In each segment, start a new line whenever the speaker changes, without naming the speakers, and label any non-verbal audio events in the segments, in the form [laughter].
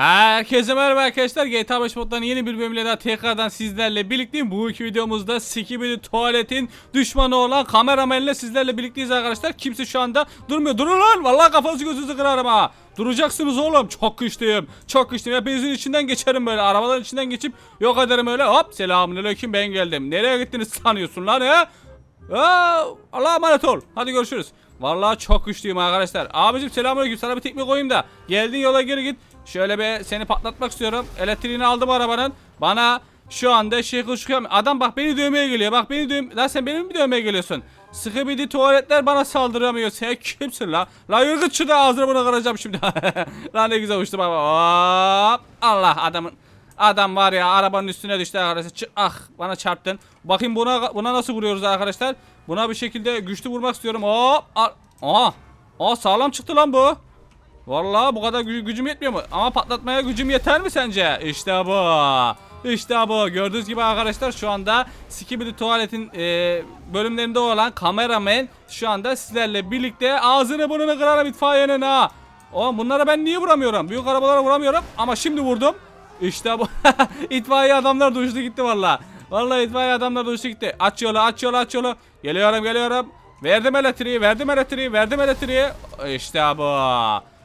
Herkese merhaba arkadaşlar. GTA 5 moddan yeni bir bölümle daha tekrardan sizlerle birlikteyim. Bu iki videomuzda Skibidi tuvaletin düşmanı olan kameramenle sizlerle birlikteyiz arkadaşlar. Kimse şu anda durmuyor. Durun lan. Vallahi kafanızı gözünüzü kırarım ha. Duracaksınız oğlum. Çok kıştayım. Çok kıştayım. Hepinizin içinden geçerim böyle. Arabaların içinden geçip yok ederim öyle. Hop selamünaleyküm ben geldim. Nereye gittiniz sanıyorsun lan he? Aa, Allah'a emanet ol. Hadi görüşürüz. Vallahi çok güçlüyüm arkadaşlar. Abicim selamünaleyküm. Sana bir tekme koyayım da. Geldiğin yola geri git. Şöyle bir seni patlatmak istiyorum. Elektriğini aldım arabanın. Bana şu anda şey kuşkuyor. Adam bak beni dövmeye geliyor. Bak beni dövmeye. Lan sen benim mi dövmeye geliyorsun? Sıkı bir tuvaletler bana saldıramıyor. Sen kimsin la? La yürü git şurada ağzını kıracağım şimdi. [laughs] lan ne güzel uçtu baba. Hop. Allah adamın. Adam var ya arabanın üstüne düştü arkadaşlar. Ç- ah bana çarptın. Bakayım buna buna nasıl vuruyoruz arkadaşlar. Buna bir şekilde güçlü vurmak istiyorum. Hop. Aa. Aa sağlam çıktı lan bu. Vallahi bu kadar gü- gücüm yetmiyor mu? Ama patlatmaya gücüm yeter mi sence? İşte bu. İşte bu. Gördüğünüz gibi arkadaşlar şu anda Skibidi Tuvalet'in e, bölümlerinde olan kameraman şu anda sizlerle birlikte ağzını burnunu kırarım itfaiyenin ha. Oğlum bunlara ben niye vuramıyorum? Büyük arabalara vuramıyorum ama şimdi vurdum. İşte bu. [laughs] itfaiye adamlar düştü gitti valla. Vallahi itfaiye adamlar düştü gitti. Aç yolu aç yolu aç yolu. Geliyorum geliyorum. Verdim elektriği verdim elektriği verdim elektriği. İşte bu.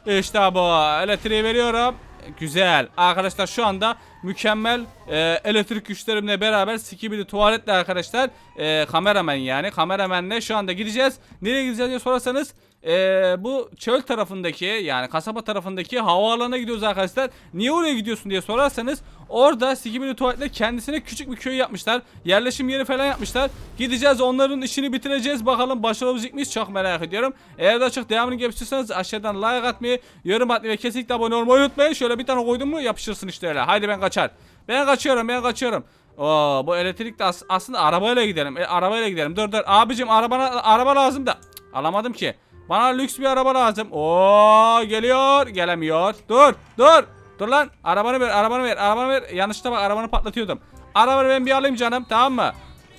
İşte bu. Elektriği veriyorum. Güzel. Arkadaşlar şu anda mükemmel e, elektrik güçlerimle beraber Skibidi tuvaletle arkadaşlar e, kameraman yani kameramenle şu anda gideceğiz. Nereye gideceğiz diye sorarsanız e, bu çöl tarafındaki yani kasaba tarafındaki havaalanına gidiyoruz arkadaşlar. Niye oraya gidiyorsun diye sorarsanız orada Skibidi tuvaletle kendisine küçük bir köy yapmışlar. Yerleşim yeri falan yapmışlar. Gideceğiz onların işini bitireceğiz. Bakalım başarabilecek miyiz? Çok merak ediyorum. Eğer daha çok devamını gelmek istiyorsanız aşağıdan like atmayı, yorum atmayı ve kesinlikle abone olmayı unutmayın. Şöyle bir tane koydum mu yapışırsın işte öyle. Haydi ben kaçar. Ben kaçıyorum ben kaçıyorum. Oo, bu elektrik de as- aslında arabayla gidelim. E, arabayla gidelim. Dur dur. Abicim arabana araba lazım da. Alamadım ki. Bana lüks bir araba lazım. Oo geliyor. Gelemiyor. Dur dur. Dur lan. Arabanı ver arabanı ver arabanı ver. Yanlışlıkla bak arabanı patlatıyordum. Arabanı ben bir alayım canım tamam mı?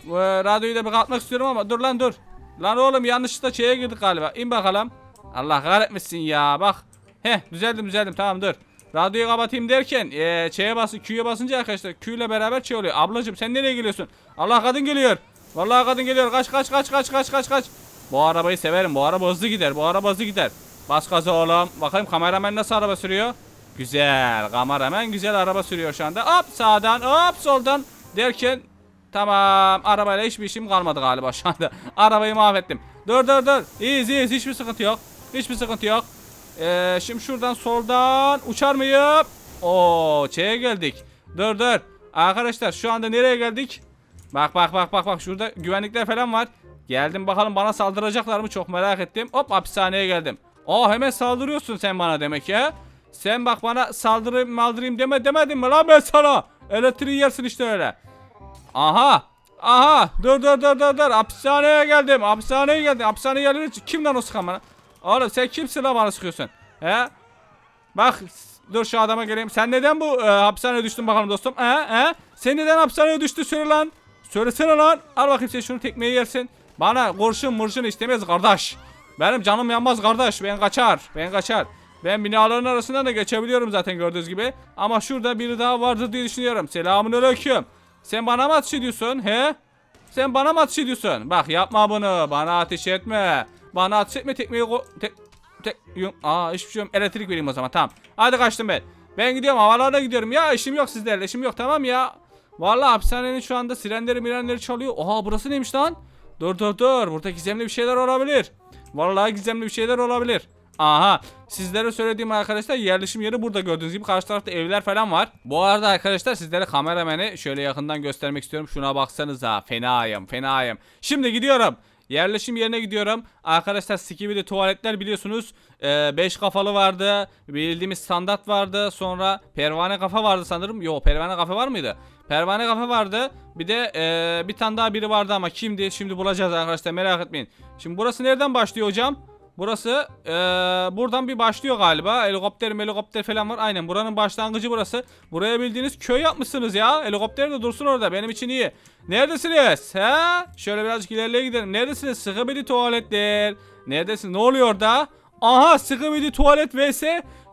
Ee, radyoyu da bir kapatmak istiyorum ama dur lan dur. Lan oğlum yanlışlıkla şeye girdik galiba. İn bakalım. Allah kahretmesin ya bak. Heh düzeldim düzeldim tamam dur. Radyoyu kapatayım derken ee, şeye bas Q'ya basınca arkadaşlar Q ile beraber şey oluyor. Ablacım sen nereye geliyorsun? Allah kadın geliyor. Vallahi kadın geliyor. Kaç kaç kaç kaç kaç kaç kaç. Bu arabayı severim. Bu araba hızlı gider. Bu araba hızlı gider. Bas gaza oğlum. Bakayım kameraman nasıl araba sürüyor? Güzel. Kameraman güzel araba sürüyor şu anda. Hop sağdan hop soldan derken tamam arabayla hiçbir işim kalmadı galiba şu anda. [laughs] Arabayı mahvettim. Dur dur dur. İyiyiz iyiyiz. Hiçbir sıkıntı yok. Hiçbir sıkıntı yok. Ee, şimdi şuradan soldan uçar mıyım? Oo, şeye geldik. Dur dur. Arkadaşlar şu anda nereye geldik? Bak bak bak bak bak şurada güvenlikler falan var. Geldim bakalım bana saldıracaklar mı çok merak ettim. Hop hapishaneye geldim. Aa hemen saldırıyorsun sen bana demek ya. Sen bak bana saldırayım maldırayım deme demedim mi lan ben sana? Elektriği yersin işte öyle. Aha. Aha. Dur dur dur dur dur. Hapishaneye geldim. Hapishaneye geldim. Hapishaneye geldim. Kim lan o sıkan bana? Oğlum sen kimsin lan bana sıkıyorsun? He? Bak dur şu adama geleyim. Sen neden bu e, hapishaneye düştün bakalım dostum? He? He? Sen neden hapishaneye düştün söyle lan. Söylesene lan. Al bakayım sen şunu tekmeyi yersin. Bana kurşun murşun istemez kardeş. Benim canım yanmaz kardeş. Ben kaçar. Ben kaçar. Ben binaların arasından da geçebiliyorum zaten gördüğünüz gibi. Ama şurada biri daha vardır diye düşünüyorum. Selamun aleyküm. Sen bana mı ateş ediyorsun? He? Sen bana mı ateş ediyorsun? Bak yapma bunu. Bana ateş etme. Bana ateş etme tekmeyi ko... Tek... Tek... Yum... Aa hiçbir şey yok. Elektrik vereyim o zaman tamam. Hadi kaçtım ben. Ben gidiyorum havalarda gidiyorum. Ya işim yok sizlerle işim yok tamam ya. Vallahi hapishanenin şu anda sirenleri mirenleri çalıyor. Oha burası neymiş lan? Dur dur dur. Burada gizemli bir şeyler olabilir. Vallahi gizemli bir şeyler olabilir. Aha sizlere söylediğim arkadaşlar yerleşim yeri burada gördüğünüz gibi karşı tarafta evler falan var. Bu arada arkadaşlar sizlere kamerameni şöyle yakından göstermek istiyorum. Şuna baksanıza fenayım fenayım. Şimdi gidiyorum. Yerleşim yerine gidiyorum. Arkadaşlar Skibidi tuvaletler biliyorsunuz 5 kafalı vardı. Bildiğimiz standart vardı. Sonra pervane kafa vardı sanırım. Yok pervane kafa var mıydı? Pervane kafa vardı. Bir de e, bir tane daha biri vardı ama kimdi? Şimdi bulacağız arkadaşlar merak etmeyin. Şimdi burası nereden başlıyor hocam? Burası eee, buradan bir başlıyor galiba. Helikopter helikopter falan var. Aynen buranın başlangıcı burası. Buraya bildiğiniz köy yapmışsınız ya. Helikopter de dursun orada. Benim için iyi. Neredesiniz? He? Şöyle birazcık ilerleye gidelim. Neredesiniz? Sıkı bir tuvaletler. Neredesin? Ne oluyor orada? Aha Skibidi tuvalet vs.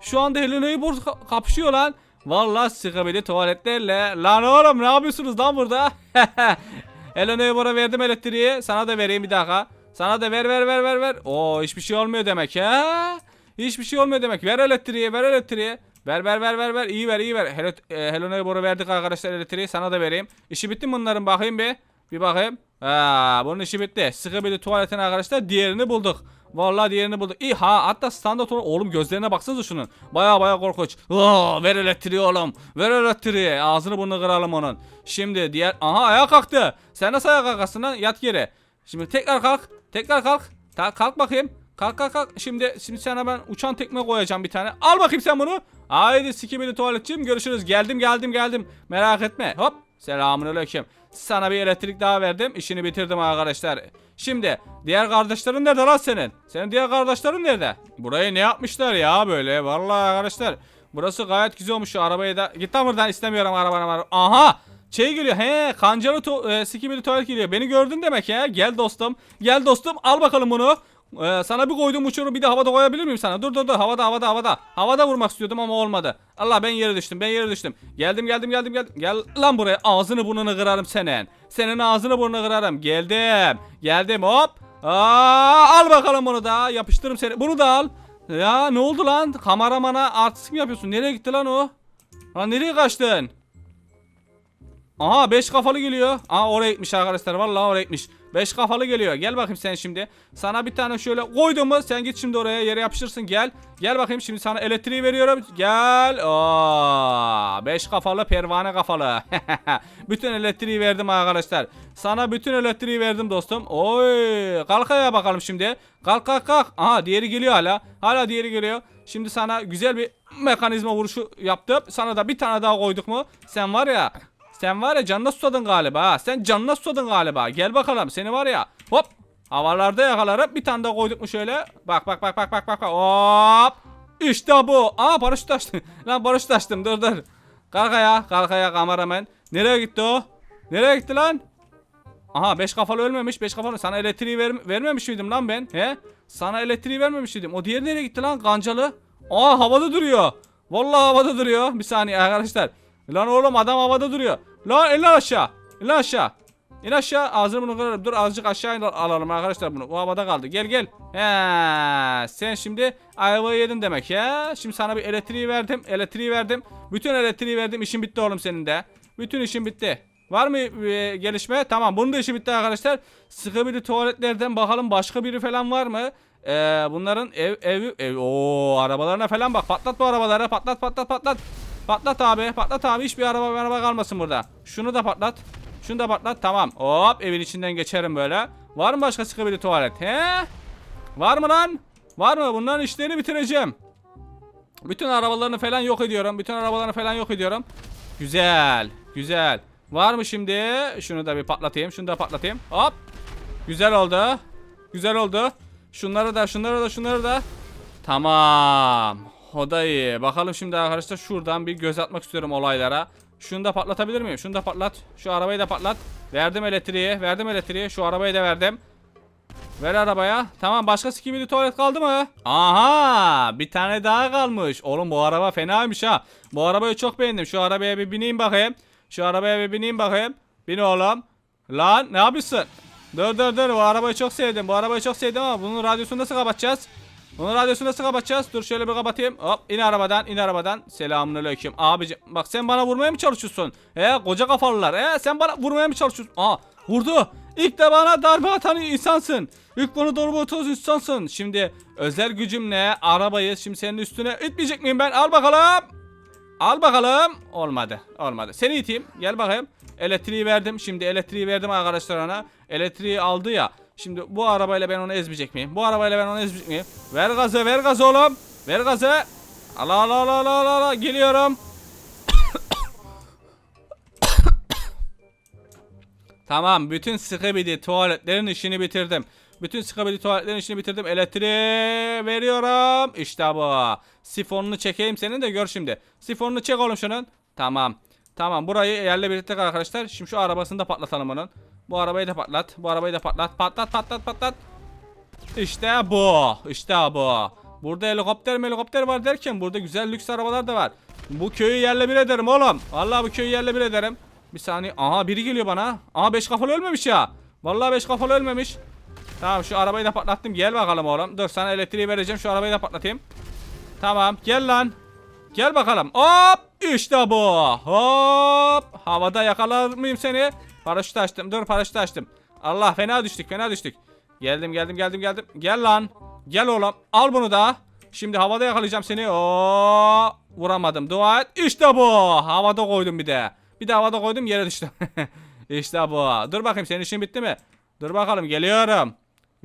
Şu anda Helena Neighbor ka- kapışıyor lan. Vallahi Skibidi tuvaletlerle. Lan oğlum ne yapıyorsunuz lan burada? [laughs] Helena Neighbor'a verdim elektriği. Sana da vereyim bir dakika. Sana da ver ver ver ver ver. Oo hiçbir şey olmuyor demek ya. Hiçbir şey olmuyor demek. Ver elektriği ver elektriği. Ver ver ver ver ver. İyi ver iyi ver. Hello, e, Hello Neighbor'a verdik arkadaşlar elektriği. Sana da vereyim. İşi bitti mi bunların bakayım bir. Bir bakayım. Ha, bunun işi bitti. Sıkı bir tuvaletin arkadaşlar diğerini bulduk. Vallahi diğerini bulduk. İyi ha hatta standart olarak oğlum gözlerine baksanıza şunun. Baya baya korkunç. Aa, ver elektriği oğlum. Ver elektriği. Ağzını burnunu kıralım onun. Şimdi diğer aha ayağa kalktı. Sen nasıl ayağa kalkarsın lan? Yat yere. Şimdi tekrar kalk. Tekrar kalk. Ta kalk bakayım. Kalk kalk kalk. Şimdi şimdi sana ben uçan tekme koyacağım bir tane. Al bakayım sen bunu. Haydi sikibili tuvaletçiyim. Görüşürüz. Geldim geldim geldim. Merak etme. Hop. Selamünaleyküm. Sana bir elektrik daha verdim. İşini bitirdim arkadaşlar. Şimdi diğer kardeşlerin nerede lan senin? Senin diğer kardeşlerin nerede? Burayı ne yapmışlar ya böyle? Vallahi arkadaşlar. Burası gayet güzel olmuş şu arabayı da. Git buradan istemiyorum arabanı. arabanı. Aha. Şey geliyor he kancalı tu e, sikibili tuvalet geliyor. Beni gördün demek ya. Gel dostum. Gel dostum al bakalım bunu. Ee, sana bir koydum uçurum bir de havada koyabilir miyim sana? Dur dur dur havada havada havada. Havada vurmak istiyordum ama olmadı. Allah ben yere düştüm ben yere düştüm. Geldim geldim geldim geldim. Gel lan buraya ağzını burnunu kırarım senin. Senin ağzını burnunu kırarım. Geldim. Geldim hop. Aa, al bakalım bunu da yapıştırırım seni. Bunu da al. Ya ne oldu lan? Kameramana artistik mi yapıyorsun? Nereye gitti lan o? Lan nereye kaçtın? Aha 5 kafalı geliyor. Aa oraya gitmiş arkadaşlar. Vallahi oraya gitmiş. 5 kafalı geliyor. Gel bakayım sen şimdi. Sana bir tane şöyle koydum mu? Sen git şimdi oraya yere yapışırsın. Gel. Gel bakayım şimdi sana elektriği veriyorum. Gel. Aa 5 kafalı pervane kafalı. [laughs] bütün elektriği verdim arkadaşlar. Sana bütün elektriği verdim dostum. Oy. Kalk ayağa bakalım şimdi. Kalk kalk kalk. Aha diğeri geliyor hala. Hala diğeri geliyor. Şimdi sana güzel bir mekanizma vuruşu yaptım. Sana da bir tane daha koyduk mu? Sen var ya sen var ya canına susadın galiba ha. Sen canına susadın galiba. Gel bakalım seni var ya. Hop. Havalarda yakalarım. Bir tane daha koyduk mu şöyle. Bak bak bak bak bak bak. Hop. İşte bu. Aa paraşüt açtım. [laughs] Lan paraşüt açtım dur dur. Kalk ayağa. Kalk ayağa kameraman. Nereye gitti o? Nereye gitti lan? Aha 5 kafalı ölmemiş. 5 kafalı. Sana elektriği ver, vermemiş miydim lan ben? He? Sana elektriği vermemiş miydim? O diğeri nereye gitti lan? Kancalı. Aa havada duruyor. Vallahi havada duruyor. Bir saniye arkadaşlar. Lan oğlum adam havada duruyor. Lan in lan aşağı. İn lan aşağı. İn aşağı ağzını bunu kırarım. Dur azıcık aşağı in- alalım arkadaşlar bunu. O havada kaldı. Gel gel. He, sen şimdi ayvayı yedin demek ya. Şimdi sana bir elektriği verdim. Elektriği verdim. Bütün elektriği verdim. İşin bitti oğlum senin de. Bütün işin bitti. Var mı e, gelişme? Tamam bunun da işi bitti arkadaşlar. Sıkı bir tuvaletlerden bakalım başka biri falan var mı? Ee, bunların ev ev ev o arabalarına falan bak. Patlat bu arabaları. Patlat patlat patlat. Patlat abi. Patlat abi. Hiçbir araba araba kalmasın burada. Şunu da patlat. Şunu da patlat. Tamam. Hop evin içinden geçerim böyle. Var mı başka sıkı bir tuvalet? He? Var mı lan? Var mı? Bunların işlerini bitireceğim. Bütün arabalarını falan yok ediyorum. Bütün arabalarını falan yok ediyorum. Güzel. Güzel. Var mı şimdi? Şunu da bir patlatayım. Şunu da patlatayım. Hop. Güzel oldu. Güzel oldu. Şunları da şunları da şunları da. Tamam. O da iyi. Bakalım şimdi arkadaşlar şuradan bir göz atmak istiyorum olaylara. Şunu da patlatabilir miyim? Şunu da patlat. Şu arabayı da patlat. Verdim elektriği. Verdim elektriği. Şu arabayı da verdim. Ver arabaya. Tamam başka skibidi tuvalet kaldı mı? Aha bir tane daha kalmış. Oğlum bu araba fenaymış ha. Bu arabayı çok beğendim. Şu arabaya bir bineyim bakayım. Şu arabaya bir bineyim bakayım. Bin oğlum. Lan ne yapıyorsun? Dur dur dur bu arabayı çok sevdim. Bu arabayı çok sevdim ama bunun radyosunu nasıl kapatacağız? Bunun radyosunu nasıl kapatacağız? Dur şöyle bir kapatayım. Hop in arabadan in arabadan. Selamünaleyküm. Abicim bak sen bana vurmaya mı çalışıyorsun? He koca kafalılar. He sen bana vurmaya mı çalışıyorsun? Aa vurdu. İlk de bana darbe atan insansın. İlk bana darbe atan insansın. Şimdi özel gücümle arabayı şimdi senin üstüne itmeyecek miyim ben? Al bakalım. Al bakalım. Olmadı. Olmadı. Seni iteyim. Gel bakayım. Elektriği verdim. Şimdi elektriği verdim arkadaşlar ona. Elektriği aldı ya. Şimdi bu arabayla ben onu ezmeyecek miyim? Bu arabayla ben onu ezmeyecek miyim? Ver gazı, ver gazı oğlum. Ver gazı. Allah Allah Allah Allah Allah Allah. Geliyorum. [coughs] Tamam bütün sıkıbidi tuvaletlerin işini bitirdim. Bütün sıkıbidi tuvaletlerin işini bitirdim. Elektriği veriyorum. İşte bu. Sifonunu çekeyim senin de gör şimdi. Sifonunu çek oğlum şunun. Tamam. Tamam burayı yerle birlikte arkadaşlar. Şimdi şu arabasını da patlatalım onun. Bu arabayı da patlat. Bu arabayı da patlat. Patlat patlat patlat. İşte bu. İşte bu. Burada helikopter helikopter var derken burada güzel lüks arabalar da var. Bu köyü yerle bir ederim oğlum. Vallahi bu köyü yerle bir ederim. Bir saniye. Aha biri geliyor bana. Aha beş kafalı ölmemiş ya. Vallahi beş kafalı ölmemiş. Tamam şu arabayı da patlattım. Gel bakalım oğlum. Dur sana elektriği vereceğim. Şu arabayı da patlatayım. Tamam gel lan. Gel bakalım. Hop işte bu. Hop. Havada yakalar mıyım seni? Paraşütü açtım. Dur paraşütü açtım. Allah fena düştük fena düştük. Geldim geldim geldim geldim. Gel lan. Gel oğlum. Al bunu da. Şimdi havada yakalayacağım seni. Oo, vuramadım. Dua et. İşte bu. Havada koydum bir de. Bir de havada koydum yere düştüm. [laughs] işte bu. Dur bakayım senin işin bitti mi? Dur bakalım geliyorum.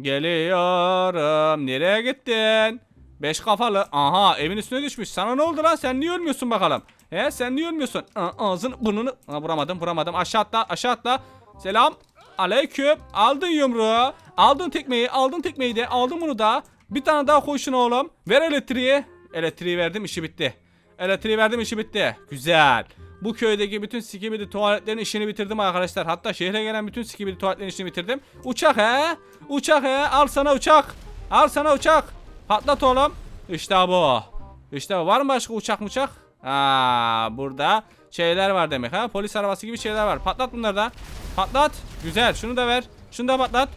Geliyorum. Nereye gittin? Beş kafalı. Aha evin üstüne düşmüş. Sana ne oldu lan? Sen niye ölmüyorsun bakalım? He sen niye ölmüyorsun? Aa, ağzını burnunu. Aa, vuramadım vuramadım. Aşağı atla aşağı atla. Selam. Aleyküm. Aldın yumruğu. Aldın tekmeyi. Aldın tekmeyi de. Aldın bunu da. Bir tane daha koy şunu oğlum. Ver elektriği. Elektriği verdim işi bitti. Elektriği verdim işi bitti. Güzel. Bu köydeki bütün sikibidi tuvaletlerin işini bitirdim arkadaşlar. Hatta şehre gelen bütün sikibidi tuvaletlerin işini bitirdim. Uçak he? Uçak he? Al sana uçak. Al sana uçak. Patlat oğlum. İşte bu. İşte bu. Var mı başka uçak uçak? Aa, burada şeyler var demek ha. Polis arabası gibi şeyler var. Patlat bunları da. Patlat. Güzel. Şunu da ver. Şunu da patlat.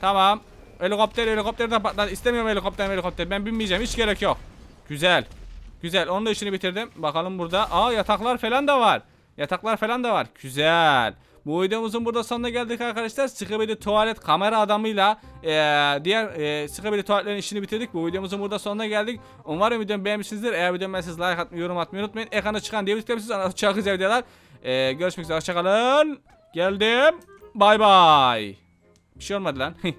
Tamam. Helikopter helikopter de patlat. İstemiyorum helikopter helikopter. Ben binmeyeceğim. Hiç gerek yok. Güzel. Güzel. Onun da işini bitirdim. Bakalım burada. Aa yataklar falan da var. Yataklar falan da var. Güzel. Bu videomuzun burada sonuna geldik arkadaşlar. Sıkıbili tuvalet kamera adamıyla eee, diğer eee sıkıbili tuvaletlerin işini bitirdik. Bu videomuzun burada sonuna geldik. Umarım videomu beğenmişsinizdir. Eğer videomu beğendiyseniz like atmayı, yorum atmayı unutmayın. Ekranda çıkan diye tıklayabilirsiniz. Çok güzel videolar. Eee, görüşmek üzere. Hoşçakalın. Geldim. Bay bay. Bir şey olmadı lan. [laughs]